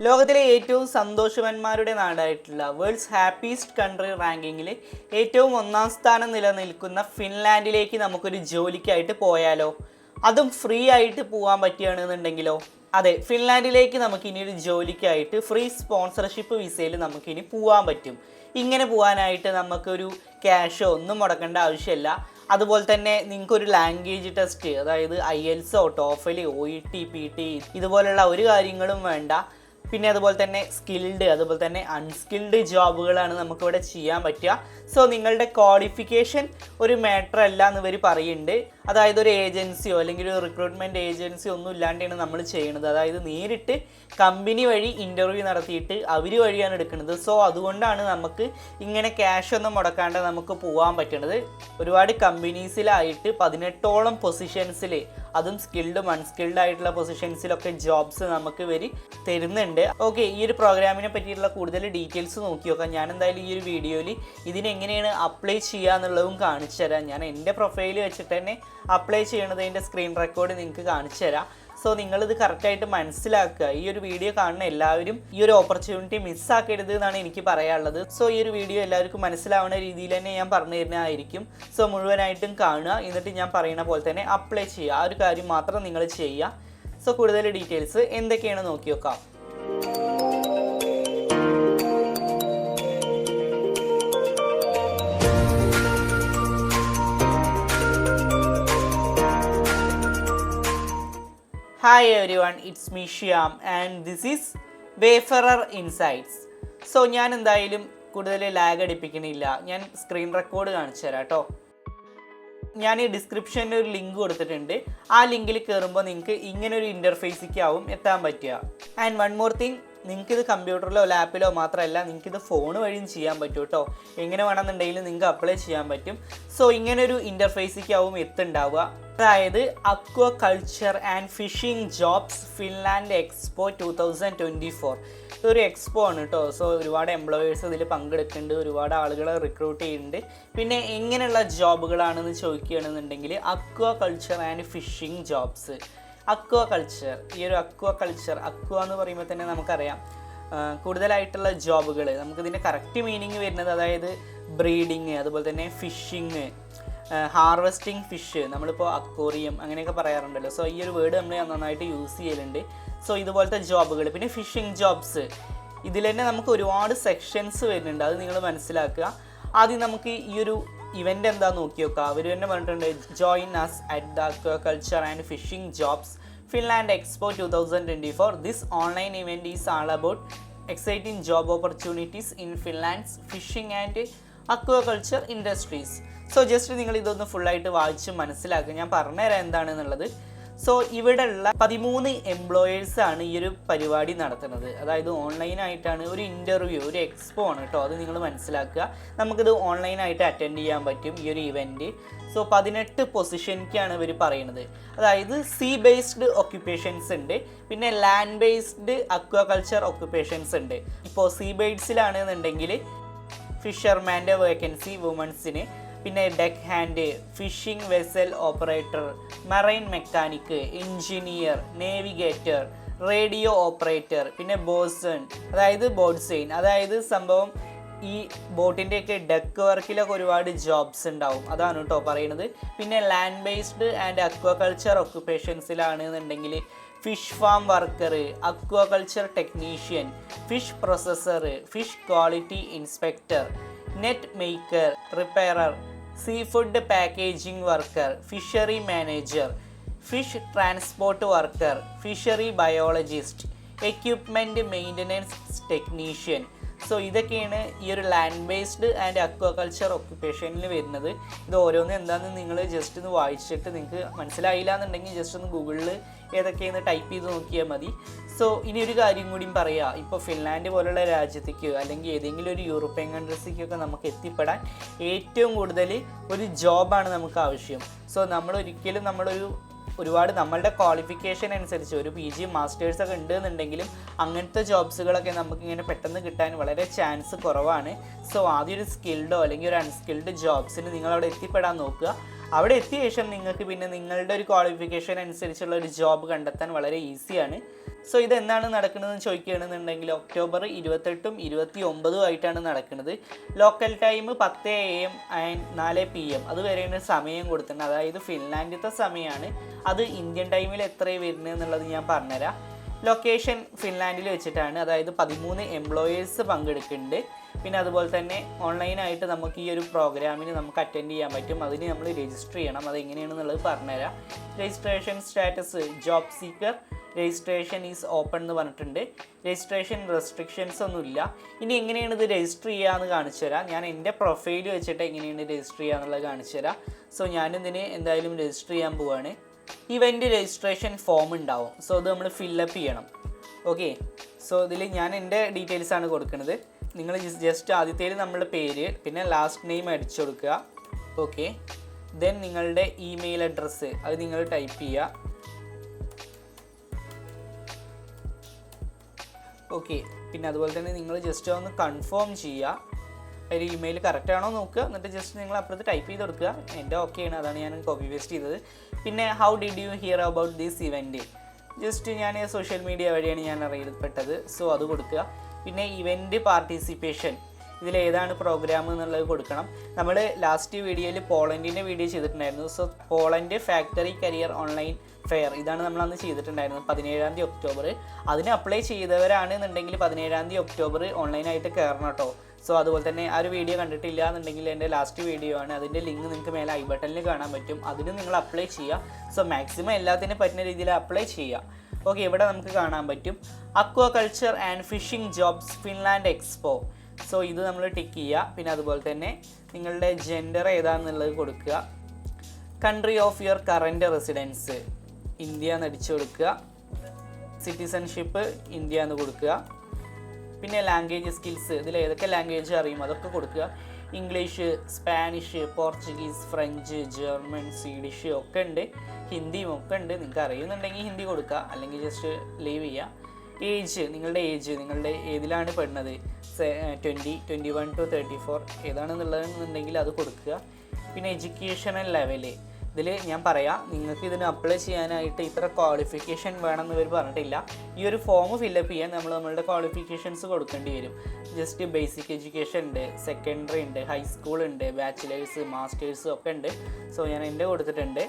ലോകത്തിലെ ഏറ്റവും സന്തോഷവാന്മാരുടെ നാടായിട്ടുള്ള വേൾഡ്സ് ഹാപ്പിയസ്റ്റ് കൺട്രി റാങ്കിങ്ങിൽ ഏറ്റവും ഒന്നാം സ്ഥാനം നിലനിൽക്കുന്ന ഫിൻലാൻഡിലേക്ക് നമുക്കൊരു ജോലിക്കായിട്ട് പോയാലോ? അതും ഫ്രീ ആയിട്ട് പോകാൻ പറ്റുകയാണെന്നുണ്ടെങ്കിലോ? അതെ ഫിൻലാൻഡിലേക്ക് നമുക്ക് ഇനി ഒരു ജോലിക്കായിട്ട് ഫ്രീ സ്പോൺസർഷിപ്പ് വിസയിൽ നമുക്കിനി പോകാൻ പറ്റും. ഇങ്ങനെ പോകാനായിട്ട് നമുക്കൊരു ക്യാഷോ ഒന്നും മുടക്കേണ്ട ആവശ്യമില്ല. അതുപോലെ തന്നെ നിങ്ങൾക്കൊരു ലാംഗ്വേജ് ടെസ്റ്റ് അതായത് IELTS TOEFL O E T P T ഇതുപോലുള്ള ഒരു കാര്യങ്ങളും വേണ്ട. പിന്നെ അതുപോലെ തന്നെ സ്കിൽഡ് അതുപോലെ തന്നെ അൺസ്കിൽഡ് ജോബുകളാണ് നമുക്കിവിടെ ചെയ്യാൻ പറ്റുക. സോ നിങ്ങളുടെ ക്വാളിഫിക്കേഷൻ ഒരു മാറ്റർ അല്ല എന്ന് ഇവർ പറയുന്നുണ്ട്. അതായത് ഒരു ഏജൻസിയോ അല്ലെങ്കിൽ ഒരു റിക്രൂട്ട്മെന്റ് ഏജൻസിയോ ഒന്നും ഇല്ലാണ്ടാണ് നമ്മൾ ചെയ്യുന്നത്. അതായത് നേരിട്ട് കമ്പനി വഴി ഇന്റർവ്യൂ നടത്തിയിട്ട് അവർ വഴിയാണ് എടുക്കുന്നത്. സോ അതുകൊണ്ടാണ് നമുക്ക് ഇങ്ങനെ ക്യാഷ് ഒന്നും മുടക്കാണ്ട് നമുക്ക് പോകാൻ പറ്റുന്നത് ഒരുപാട് കമ്പനീസിലായിട്ട് പതിനെട്ടോളം പൊസിഷൻസിൽ അതും സ്കിൽഡും അൺസ്കിൽഡ് ആയിട്ടുള്ള പൊസിഷൻസിലൊക്കെ ജോബ്സ് നമുക്ക് ഇവർ തരുന്നുണ്ട്. ഓക്കെ ഈ ഒരു പ്രോഗ്രാമിനെ പറ്റിയിട്ടുള്ള കൂടുതൽ ഡീറ്റെയിൽസ് നോക്കി നോക്കാം. ഞാൻ എന്തായാലും ഈ ഒരു വീഡിയോയിൽ ഇതിനെങ്ങനെയാണ് അപ്ലൈ ചെയ്യുക എന്നുള്ളതും കാണിച്ചു തരാം ഞാൻ എന്റെ പ്രൊഫൈൽ വെച്ചിട്ട് തന്നെ അപ്ലൈ ചെയ്യണതിന്റെ സ്ക്രീൻ റെക്കോർഡ് നിങ്ങൾക്ക് കാണിച്ചു തരാം സോ നിങ്ങൾ നിങ്ങളിത് കറക്റ്റായിട്ട് മനസ്സിലാക്കുക. ഈ ഒരു വീഡിയോ കാണുന്ന എല്ലാവരും ഈ ഒരു ഓപ്പർച്യൂണിറ്റി മിസ്സാക്കരുത് എന്നാണ് എനിക്ക് പറയാനുള്ളത്. സോ ഈ ഒരു വീഡിയോ എല്ലാവർക്കും മനസ്സിലാവുന്ന രീതിയിൽ തന്നെ ഞാൻ പറഞ്ഞു തരുന്നതായിരിക്കും. സോ മുഴുവനായിട്ടും കാണുക. എന്നിട്ട് ഞാൻ പറയുന്ന പോലെ തന്നെ അപ്ലൈ ചെയ്യുക. ആ ഒരു കാര്യം മാത്രം നിങ്ങൾ ചെയ്യുക. സോ കൂടുതൽ ഡീറ്റെയിൽസ് എന്തൊക്കെയാണ് നോക്കി നോക്കാം. Hi everyone it's me Shyam and this is Wayfarer Insights so ഞാൻ എന്തായാലും കൂടുതൽ ലാഗ് അടിപ്പിക്കണില്ല. ഞാൻ സ്ക്രീൻ റെക്കോർഡ് കാണിച്ചു തരാം കേട്ടോ ഞാൻ ഈ ഡിസ്ക്രിപ്ഷനിൽ ഒരു ലിങ്ക് കൊടുത്തിട്ടുണ്ട്. ആ ലിങ്കിൽ കയറുമ്പോൾ നിങ്ങൾക്ക് ഇങ്ങനെ ഒരു ഇന്റർഫേസിലേക്ക് എത്താൻ പറ്റുക. ആൻഡ് വൺ മോർ തിങ് നിങ്ങൾക്ക് ഇത് കമ്പ്യൂട്ടറിലോ ലാപ്പിലോ മാത്രമല്ല നിങ്ങൾക്ക് ഇത് ഫോൺ വഴിയും ചെയ്യാൻ പറ്റും കേട്ടോ. എങ്ങനെ വേണമെന്നുണ്ടെങ്കിലും നിങ്ങൾക്ക് അപ്ലൈ ചെയ്യാൻ പറ്റും. സോ ഇങ്ങനെ ഒരു ഇന്റർഫേസിലേക്ക് ആവും എത്തുണ്ടാവുക. അതായത് aquaculture and fishing jobs Finland expo two thousand twenty four ഇതൊരു എക്സ്പോ ആണ് കേട്ടോ. സോ ഒരുപാട് എംപ്ലോയേഴ്സ് ഇതിൽ പങ്കെടുക്കുന്നുണ്ട്. ഒരുപാട് ആളുകളെ റിക്രൂട്ട് ചെയ്യുന്നുണ്ട്. പിന്നെ എങ്ങനെയുള്ള ജോബുകളാണെന്ന് ചോദിക്കുകയാണെന്നുണ്ടെങ്കിൽ aquaculture and fishing jobs aquaculture ഈ ഒരു അക്വ കൾച്ചർ അക്വ എന്ന് പറയുമ്പോൾ തന്നെ നമുക്കറിയാം. കൂടുതലായിട്ടുള്ള ജോബുകൾ നമുക്കിതിന്റെ കറക്റ്റ് മീനിങ് വരുന്നത് അതായത് ബ്രീഡിങ് അതുപോലെ തന്നെ ഫിഷിങ് ഹാർവെസ്റ്റിംഗ് ഫിഷ് നമ്മളിപ്പോൾ അക്വോറിയം അങ്ങനെയൊക്കെ പറയാറുണ്ടല്ലോ. സോ ഈ ഒരു വേർഡ് നമ്മൾ നന്നായിട്ട് യൂസ് ചെയ്യലുണ്ട്. സോ ഇതുപോലത്തെ ജോബുകൾ പിന്നെ ഫിഷിംഗ് ജോബ്സ് ഇതിൽ തന്നെ നമുക്ക് ഒരുപാട് സെക്ഷൻസ് വരുന്നുണ്ട്. അത് നിങ്ങൾ മനസ്സിലാക്കുക. ആദ്യം നമുക്ക് ഈ ഒരു ഇവന്റ് എന്താ നോക്കി നോക്കാം. അവർ തന്നെ പറഞ്ഞിട്ടുണ്ട് join us at the aquaculture and fishing jobs Finland expo two thousand twenty four this online event is all about exciting job opportunities in Finland's fishing and aquaculture industries so just നിങ്ങൾ ഇതൊന്ന് ഫുള്ളായിട്ട് വായിച്ച് മനസ്സിലാക്കുക. ഞാൻ പറഞ്ഞുതരാം എന്താണെന്നുള്ളത്. So ഇവിടെ ഉള്ള പതിമൂന്ന് എംപ്ലോയേഴ്സ് ആണ് ഈ ഒരു പരിപാടി നടത്തുന്നത്. അതായത് ഓൺലൈൻ ആയിട്ടാണ് ഒരു ഇന്റർവ്യൂ ഒരു എക്സ്പോ ആണ് കേട്ടോ. അത് നിങ്ങൾ മനസ്സിലാക്കുക. നമുക്കിത് ഓൺലൈനായിട്ട് അറ്റൻഡ് ചെയ്യാൻ പറ്റും ഈ ഒരു ഇവന്റ് സോ പതിനെട്ട് പൊസിഷനിക്കാണ് ഇവർ പറയുന്നത്. അതായത് സീ ബേസ്ഡ് ഒക്യുപ്പേഷൻസ് ഉണ്ട്. പിന്നെ ലാൻഡ് ബേസ്ഡ് അക്വാകൾച്ചർ ഒക്യുപ്പേഷൻസ് ഉണ്ട് ഇപ്പോൾ സീ ബേഡ്സിലാണെന്നുണ്ടെങ്കിൽ ഫിഷർമാന്റെ വേക്കൻസി വുമൺസിന് പിന്നെ deck hand fishing vessel operator marine mechanic engineer navigator radio operator പിന്നെ ബോസൺ അതായത് ബോഡ്സെയിൻ. അതായത് സംഭവം ഈ ബോട്ടിന്റെയൊക്കെ ഡെക്ക് വർക്കിലൊക്കെ ഒരുപാട് ജോബ്സ് ഉണ്ടാവും. അതാണ് കേട്ടോ പറയുന്നത് പിന്നെ ലാൻഡ് ബേസ്ഡ് ആൻഡ് അക്വാകൾച്ചർ ഒക്യുപ്പേഷൻസിലാണ് എന്നുണ്ടെങ്കിൽ fish farm worker aquaculture technician fish processor fish quality inspector net maker repairer seafood packaging worker fishery manager fish transport worker fishery biologist equipment maintenance technician so ഇതൊക്കെയാണ് ഈ ഒരു land based and aquaculture ഒക്യുപ്പേഷനിൽ വരുന്നത്. ഇത് ഓരോന്നും എന്താണെന്ന് നിങ്ങൾ just ഒന്ന് വായിച്ചിട്ട് നിങ്ങൾക്ക് മനസ്സിലായില്ല എന്നുണ്ടെങ്കിൽ ജസ്റ്റ് ഒന്ന് ഗൂഗിളിൽ ഏതൊക്കെയെന്ന് ടൈപ്പ് ചെയ്ത് നോക്കിയാൽ മതി. സോ ഇനി ഒരു കാര്യം കൂടിയും പറയാം. ഇപ്പോൾ ഫിൻലാൻഡ് പോലുള്ള രാജ്യത്തേക്ക് അല്ലെങ്കിൽ ഏതെങ്കിലും ഒരു യൂറോപ്യൻ കൺട്രീസിലേക്കൊക്കെ നമുക്ക് എത്തിപ്പെടാൻ ഏറ്റവും കൂടുതൽ ഒരു ജോബാണ് നമുക്ക് ആവശ്യം. സോ നമ്മൾ ഒരിക്കലും നമ്മളൊരു ഒരുപാട് നമ്മളുടെ ക്വാളിഫിക്കേഷൻ അനുസരിച്ച് ഒരു പി ജി മാസ്റ്റേഴ്സ് ഒക്കെ ഉണ്ട് എന്നുണ്ടെങ്കിലും അങ്ങനത്തെ ജോബ്സുകളൊക്കെ നമുക്ക് ഇങ്ങനെ പെട്ടെന്ന് കിട്ടാൻ വളരെ ചാൻസ് കുറവാണ്. സോ ആദ്യം ഒരു സ്കിൽഡോ അല്ലെങ്കിൽ ഒരു അൺസ്കിൽഡ് ജോബ്സിന് നിങ്ങളവിടെ എത്തിപ്പെടാൻ നോക്കുക. അവിടെ എത്തിയ ശേഷം നിങ്ങൾക്ക് പിന്നെ നിങ്ങളുടെ ഒരു ക്വാളിഫിക്കേഷൻ അനുസരിച്ചുള്ള ഒരു ജോബ് കണ്ടെത്താൻ വളരെ ഈസിയാണ് സോ ഇത് എന്താണ് നടക്കുന്നതെന്ന് ചോദിക്കുകയാണെന്നുണ്ടെങ്കിൽ ഒക്ടോബർ ഇരുപത്തെട്ടും ഇരുപത്തി ഒമ്പതും ആയിട്ടാണ് നടക്കുന്നത്. ലോക്കൽ ടൈം പത്ത് എ എം ആൻഡ് നാല് പി എം അത് വരെയാണ് സമയം കൊടുത്തിട്ടുണ്ട് അതായത് ഫിൻലാൻഡിലത്തെ സമയമാണ്. അത് ഇന്ത്യൻ ടൈമിൽ എത്രയാണ് വരുന്നത് എന്നുള്ളത് ഞാൻ പറഞ്ഞുതരാം. ലൊക്കേഷൻ ഫിൻലാൻഡിൽ വെച്ചിട്ടാണ്. അതായത് പതിമൂന്ന് എംപ്ലോയേഴ്സ് പങ്കെടുക്കുന്നുണ്ട്. പിന്നെ അതുപോലെ തന്നെ ഓൺലൈനായിട്ട് നമുക്ക് ഈ ഒരു പ്രോഗ്രാമിന് നമുക്ക് അറ്റൻഡ് ചെയ്യാൻ പറ്റും. അതിന് നമ്മൾ രജിസ്റ്റർ ചെയ്യണം. അത് എങ്ങനെയാണെന്നുള്ളത് പറഞ്ഞുതരാം. Registration status job seeker registration is open എന്ന് പറഞ്ഞിട്ടുണ്ട്. രജിസ്ട്രേഷൻ റെസ്ട്രിക്ഷൻസ് ഒന്നുമില്ല. ഇനി എങ്ങനെയാണ് ഇത് രജിസ്റ്റർ ചെയ്യാമെന്ന് കാണിച്ചു തരാം. ഞാൻ എന്റെ പ്രൊഫൈൽ വെച്ചിട്ട് എങ്ങനെയാണ് രജിസ്റ്റർ ചെയ്യുക എന്നുള്ളത് കാണിച്ചു തരാം. സോ ഞാനിതിന് എന്തായാലും രജിസ്റ്റർ ചെയ്യാൻ പോവാണ്. ഇവന്റ് രജിസ്ട്രേഷൻ ഫോം ഉണ്ടാവും. സോ അത് നമ്മൾ ഫില്ലപ്പ് ചെയ്യണം. ഓക്കെ സോ ഇതിൽ ഞാൻ എന്റെ ഡീറ്റെയിൽസ് ആണ് കൊടുക്കുന്നത്. നിങ്ങൾ ജസ്റ്റ് ആദ്യത്തേൽ നമ്മളുടെ പേര് പിന്നെ ലാസ്റ്റ് നെയിം അടിച്ചു കൊടുക്കുക. ഓക്കെ ദെൻ നിങ്ങളുടെ ഇമെയിൽ അഡ്രസ്സ് അത് നിങ്ങൾ ടൈപ്പ് ചെയ്യുക. ഓക്കെ പിന്നെ അതുപോലെ തന്നെ നിങ്ങൾ ജസ്റ്റ് ഒന്ന് കൺഫേം ചെയ്യുക. ഒരു ഇമെയിൽ കറക്റ്റ് ആണോ നോക്കുക. എന്നിട്ട് ജസ്റ്റ് നിങ്ങൾ അപ്പുറത്ത് ടൈപ്പ് ചെയ്ത് കൊടുക്കുക. എന്റെ ഓക്കെ ആണ്. അതാണ് ഞാൻ കോപ്പി പേസ്റ്റ് ചെയ്തത്. പിന്നെ how did you hear about this event just ഞാൻ സോഷ്യൽ മീഡിയ വഴിയാണ് ഞാൻ അറിയപ്പെട്ടത്. സോ അത് കൊടുക്കുക. പിന്നെ ഇവന്റ് പാർട്ടിസിപ്പേഷൻ ഇതിൽ ഏതാണ് പ്രോഗ്രാം എന്നുള്ളത് കൊടുക്കണം. നമ്മൾ ലാസ്റ്റ് വീഡിയോയിൽ പോളണ്ടിന്റെ വീഡിയോ ചെയ്തിട്ടുണ്ടായിരുന്നു. So Poland factory career online fair ഇതാണ് നമ്മൾ അന്ന് ചെയ്തിട്ടുണ്ടായിരുന്നത്. പതിനേഴാം തീയതി ഒക്ടോബർ അതിന് അപ്ലൈ ചെയ്തവരാണെന്നുണ്ടെങ്കിൽ പതിനേഴാം തീയതി ഒക്ടോബർ ഓൺലൈനായിട്ട് കയറണം കേട്ടോ. സോ അതുപോലെ തന്നെ ആ ഒരു വീഡിയോ കണ്ടിട്ടില്ല എന്നുണ്ടെങ്കിൽ എന്റെ ലാസ്റ്റ് വീഡിയോ ആണ്. അതിന്റെ ലിങ്ക് നിങ്ങൾക്ക് മേലെ ഐ ബട്ടണിൽ കാണാൻ പറ്റും. അതിന് നിങ്ങൾ അപ്ലൈ ചെയ്യുക. സോ മാക്സിമം എല്ലാത്തിനും പറ്റുന്ന രീതിയിൽ അപ്ലൈ ചെയ്യുക. ഓക്കെ ഇവിടെ നമുക്ക് കാണാൻ പറ്റും. Aquaculture and fishing jobs Finland expo so ഇത് നമ്മൾ ടിക്ക് ചെയ്യുക. പിന്നെ അതുപോലെ തന്നെ നിങ്ങളുടെ ജെൻഡർ ഏതാണെന്നുള്ളത് കൊടുക്കുക. Country of your current residence India എന്ന് അടിച്ചു കൊടുക്കുക. സിറ്റിസൺഷിപ്പ് ഇന്ത്യ എന്ന് കൊടുക്കുക. പിന്നെ ലാംഗ്വേജ് സ്കിൽസ് ഇതിൽ ഏതൊക്കെ ലാംഗ്വേജ് അറിയും? അതൊക്കെ കൊടുക്കുക. English Spanish Portuguese French German Swedish ഒക്കെ ഉണ്ട്. ഹിന്ദിയും ഒക്കെ ഉണ്ട്. നിങ്ങൾക്ക് അറിയുന്നുണ്ടെങ്കിൽ ഹിന്ദി കൊടുക്കുക. അല്ലെങ്കിൽ ജസ്റ്റ് ലീവ് ചെയ്യുക. ഏജ് നിങ്ങളുടെ ഏജ് നിങ്ങളുടെ ഏതിലാണ് പെടുന്നത്? Twenty twenty one two thirty four ഏതാണെന്നുള്ളതെന്നുണ്ടെങ്കിൽ അത് കൊടുക്കുക. പിന്നെ എഡ്യൂക്കേഷണൽ ലെവൽ ഇതിൽ ഞാൻ പറയാം നിങ്ങൾക്ക് ഇതിന് അപ്ലൈ ചെയ്യാനായിട്ട് ഇത്ര ക്വാളിഫിക്കേഷൻ വേണമെന്ന് ഇവർ പറഞ്ഞിട്ടില്ല. ഈ ഒരു ഫോം ഫില്ലപ്പ് ചെയ്യാൻ നമ്മൾ നമ്മളുടെ ക്വാളിഫിക്കേഷൻസ് കൊടുക്കേണ്ടി വരും. ജസ്റ്റ് ബേസിക് എഡ്യൂക്കേഷൻ ഉണ്ട് സെക്കൻഡറി ഉണ്ട് ഹൈസ്കൂൾ ഉണ്ട് ബാച്ചിലേഴ്സ് മാസ്റ്റേഴ്സ് ഒക്കെ ഉണ്ട്. സോ ഞാൻ എന്റെ കൊടുത്തിട്ടുണ്ട്.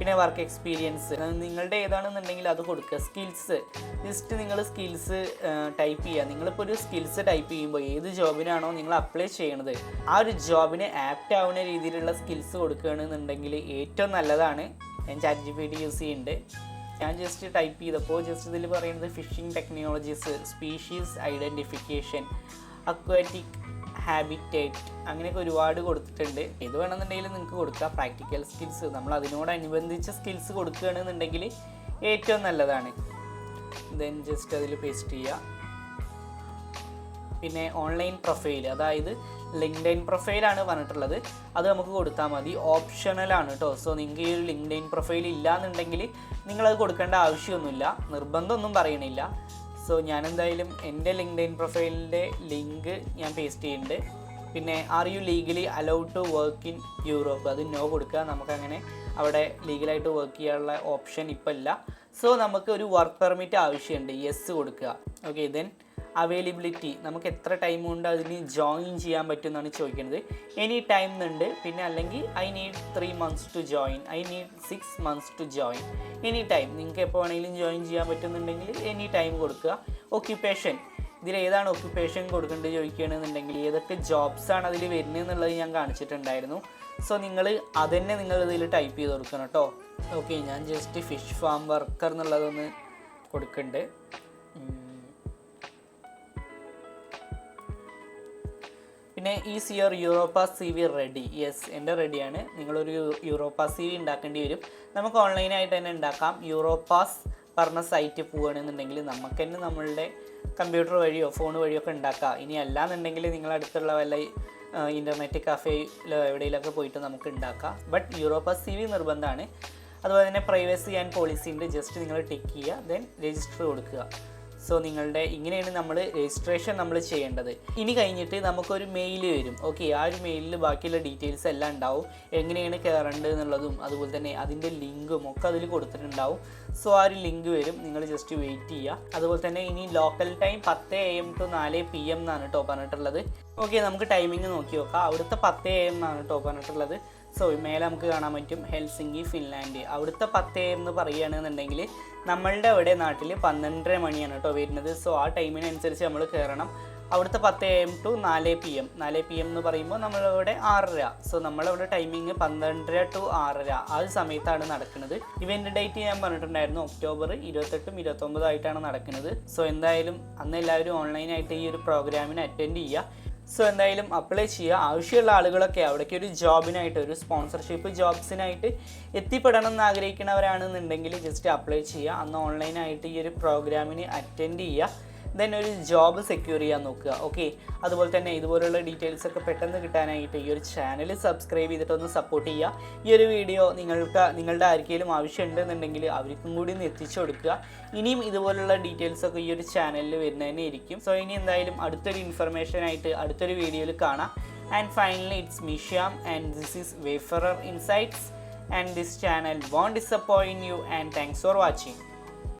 പിന്നെ വർക്ക് എക്സ്പീരിയൻസ് നിങ്ങളുടെ ഏതാണെന്നുണ്ടെങ്കിൽ അത് കൊടുക്കുക. സ്കിൽസ് ജസ്റ്റ് നിങ്ങൾ സ്കിൽസ് ടൈപ്പ് ചെയ്യുക. നിങ്ങളിപ്പോൾ ഒരു സ്കിൽസ് ടൈപ്പ് ചെയ്യുമ്പോൾ ഏത് ജോബിനാണോ നിങ്ങൾ അപ്ലൈ ചെയ്യണത് ആ ഒരു ജോബിന് ആപ്റ്റ് ആവുന്ന രീതിയിലുള്ള സ്കിൽസ് കൊടുക്കുകയാണെന്നുണ്ടെങ്കിൽ ഏറ്റവും നല്ലതാണ്. ഞാൻ chat G P T use ചെയ്യുന്നുണ്ട്. ഞാൻ ജസ്റ്റ് ടൈപ്പ് ചെയ്തപ്പോൾ ജസ്റ്റ് ഇതിൽ പറയുന്നത് fishing technologies species identification aquatic habitat അങ്ങനെയൊക്കെ ഒരുപാട് കൊടുത്തിട്ടുണ്ട്. ഇത് വേണമെന്നുണ്ടെങ്കിൽ നിങ്ങൾക്ക് കൊടുക്കുക പ്രാക്ടിക്കൽ സ്കിൽസ് നമ്മൾ അതിനോടനുബന്ധിച്ച സ്കിൽസ് കൊടുക്കുകയാണെന്നുണ്ടെങ്കിൽ ഏറ്റവും നല്ലതാണ്. ദെൻ ജസ്റ്റ് അതിൽ പേസ്റ്റ് ചെയ്യുക. പിന്നെ ഓൺലൈൻ പ്രൊഫൈൽ അതായത് ലിങ്ക്ഡൈൻ പ്രൊഫൈലാണ് പറഞ്ഞിട്ടുള്ളത്. അത് നമുക്ക് കൊടുത്താൽ മതി. ഓപ്ഷണലാണ് കേട്ടോ സോ നിങ്ങൾക്ക് ഈ ഒരു ലിങ്ക്ഡൈൻ പ്രൊഫൈൽ ഇല്ലാന്നുണ്ടെങ്കിൽ നിങ്ങളത് കൊടുക്കേണ്ട ആവശ്യമൊന്നുമില്ല. നിർബന്ധമൊന്നും പറയണില്ല. സോ ഞാൻ എന്തായാലും എന്റെ ലിങ്ക്ഡൈൻ പ്രൊഫൈലിന്റെ ലിങ്ക് ഞാൻ പേസ്റ്റ് ചെയ്യുന്നുണ്ട് പിന്നെ are you legally allowed to work in Europe അത് നോ കൊടുക്കുക. നമുക്കങ്ങനെ അവിടെ ലീഗലായിട്ട് വർക്ക് ചെയ്യാനുള്ള ഓപ്ഷൻ ഇപ്പം ഇല്ല സോ നമുക്ക് ഒരു വർക്ക് പെർമിറ്റ് ആവശ്യമുണ്ട് യെസ് കൊടുക്കുക. Okay then availability. നമുക്ക് എത്ര ടൈം കൊണ്ട് അതിന് ജോയിൻ ചെയ്യാൻ പറ്റും എന്നാണ് ചോദിക്കുന്നത്. എനി ടൈം എന്നുണ്ട് പിന്നെ അല്ലെങ്കിൽ I need three months to join I need six months to join any time നിങ്ങൾക്ക് എപ്പോൾ വേണമെങ്കിലും ജോയിൻ ചെയ്യാൻ പറ്റുന്നുണ്ടെങ്കിൽ എനി ടൈം കൊടുക്കുക. ഒക്യുപ്പേഷൻ ഇതിൽ ഏതാണ് ഒക്യുപ്പേഷൻ കൊടുക്കേണ്ടത് ചോദിക്കുകയാണെന്നുണ്ടെങ്കിൽ ഏതൊക്കെ ജോബ്സാണ് അതിൽ വരുന്നത് എന്നുള്ളത് ഞാൻ കാണിച്ചിട്ടുണ്ടായിരുന്നു. സോ നിങ്ങൾ അതന്നെ നിങ്ങൾ ഇതിൽ ടൈപ്പ് ചെയ്ത് കൊടുക്കണം കേട്ടോ. ഓക്കെ ഞാൻ ജസ്റ്റ് ഫിഷ് ഫാം വർക്കർ എന്നുള്ളതൊന്ന് കൊടുക്കുന്നുണ്ട്. പിന്നെ ഈ സിയർ Europa C V ready. Yes എന്റെ റെഡിയാണ്. നിങ്ങളൊരു യൂറോപ്പ സി വി ഉണ്ടാക്കേണ്ടി വരും. നമുക്ക് ഓൺലൈനായിട്ട് തന്നെ ഉണ്ടാക്കാം. യൂറോപ്പാസ് പറഞ്ഞ സൈറ്റ് പോവുകയാണെന്നുണ്ടെങ്കിൽ നമുക്ക് തന്നെ നമ്മളുടെ കമ്പ്യൂട്ടർ വഴിയോ ഫോൺ വഴിയോ ഒക്കെ ഉണ്ടാക്കാം. ഇനി അല്ലാന്നുണ്ടെങ്കിൽ നിങ്ങൾ അടുത്തുള്ള വല്ല ഇന്റർനെറ്റ് കഫേയിലോ എവിടെയെങ്കിലൊക്കെ പോയിട്ട് നമുക്ക് ഉണ്ടാക്കാം. ബട്ട് യൂറോപ്പ സി വി നിർബന്ധമാണ്. അതുപോലെ തന്നെ പ്രൈവസി ആൻഡ് പോളിസി ഉണ്ട്. ജസ്റ്റ് നിങ്ങൾ ടിക്ക് ചെയ്യുക. ദെൻ രജിസ്റ്റർ കൊടുക്കുക. സോ നിങ്ങളുടെ ഇങ്ങനെയാണ് നമ്മൾ രജിസ്ട്രേഷൻ നമ്മൾ ചെയ്യേണ്ടത്. ഇനി കഴിഞ്ഞിട്ട് നമുക്കൊരു മെയിൽ വരും. ഓക്കെ ആ ഒരു മെയിലിൽ ബാക്കിയുള്ള ഡീറ്റെയിൽസ് എല്ലാം ഉണ്ടാവും. എങ്ങനെയാണ് കയറേണ്ടത് എന്നുള്ളതും അതുപോലെ തന്നെ അതിന്റെ ലിങ്കും ഒക്കെ അതിൽ കൊടുത്തിട്ടുണ്ടാവും. സോ ആ ഒരു ലിങ്ക് വരും. നിങ്ങൾ ജസ്റ്റ് വെയിറ്റ് ചെയ്യുക. അതുപോലെ തന്നെ ഇനി ലോക്കൽ ടൈം പത്ത് എ എം ടു നാല് പി എം എന്നാണ് കേട്ടോ പറഞ്ഞിട്ടുള്ളത്. ഓക്കെ നമുക്ക് ടൈമിംഗ് നോക്കി നോക്കാം. അവിടുത്തെ പത്ത് എ എം എന്നാണ് കേട്ടോ പറഞ്ഞിട്ടുള്ളത്. സോ മേലെ നമുക്ക് കാണാൻ പറ്റും ഹെൽസിങ്കി ഫിൻലാൻഡ്. അവിടുത്തെ പത്തേ എന്ന് പറയുകയാണെന്നുണ്ടെങ്കിൽ നമ്മളുടെ അവിടെ നാട്ടിൽ പന്ത്രണ്ടര മണിയാണ് കേട്ടോ വരുന്നത്. സോ ആ ടൈമിനനുസരിച്ച് നമ്മൾ കയറണം. അവിടുത്തെ പത്ത് എ എം ടു നാല് പി എം. നാല് പി എം എന്ന് പറയുമ്പോൾ നമ്മളിവിടെ ആറര. സോ നമ്മളവിടെ ടൈമിങ് പന്ത്രണ്ടര ടു ആറര. ആ ഒരു സമയത്താണ് നടക്കുന്നത്. ഇവന്റ് ഡേറ്റ് ഞാൻ പറഞ്ഞിട്ടുണ്ടായിരുന്നു. ഒക്ടോബർ ഇരുപത്തെട്ടും ഇരുപത്തൊമ്പതും ആയിട്ടാണ് നടക്കുന്നത്. സോ എന്തായാലും അന്ന് എല്ലാവരും ഓൺലൈനായിട്ട് ഈ ഒരു പ്രോഗ്രാമിന് അറ്റൻഡ് ചെയ്യുക. സോ എന്തായാലും അപ്ലൈ ചെയ്യുക. ആവശ്യമുള്ള ആളുകളൊക്കെ അവിടേക്ക് ഒരു ജോബിനായിട്ട് ഒരു സ്പോൺസർഷിപ്പ് ജോബ്സിനായിട്ട് എത്തിപ്പെടണം എന്ന് ആഗ്രഹിക്കുന്നവരാണെന്നുണ്ടെങ്കിൽ ജസ്റ്റ് അപ്ലൈ ചെയ്യുക. അന്ന് ഓൺലൈനായിട്ട് ഈ ഒരു പ്രോഗ്രാമിന് അറ്റൻഡ് ചെയ്യുക. ദെൻ ഒരു ജോബ് സെക്യൂർ ചെയ്യാൻ നോക്കുക. ഓക്കെ അതുപോലെ തന്നെ ഇതുപോലുള്ള ഡീറ്റെയിൽസ് ഒക്കെ പെട്ടെന്ന് കിട്ടാനായിട്ട് ഈ ഒരു ചാനൽ സബ്സ്ക്രൈബ് ചെയ്തിട്ടൊന്ന് സപ്പോർട്ട് ചെയ്യുക. ഈ ഒരു വീഡിയോ നിങ്ങൾക്ക് നിങ്ങളുടെ ആർക്കെങ്കിലും ആവശ്യമുണ്ടെന്നുണ്ടെങ്കിൽ അവർക്കും കൂടി ഒന്ന് എത്തിച്ചു കൊടുക്കുക. ഇനിയും ഇതുപോലുള്ള ഡീറ്റെയിൽസ് ഒക്കെ ഈ ഒരു ചാനലിൽ വരുന്നതന്നെ ഇരിക്കും സോ ഇനി എന്തായാലും അടുത്തൊരു ഇൻഫർമേഷൻ ആയിട്ട് അടുത്തൊരു വീഡിയോയിൽ കാണാം. And finally it's മിഷ്യാം and this is wayfarer insights and this channel won't disappoint you. And thanks for watching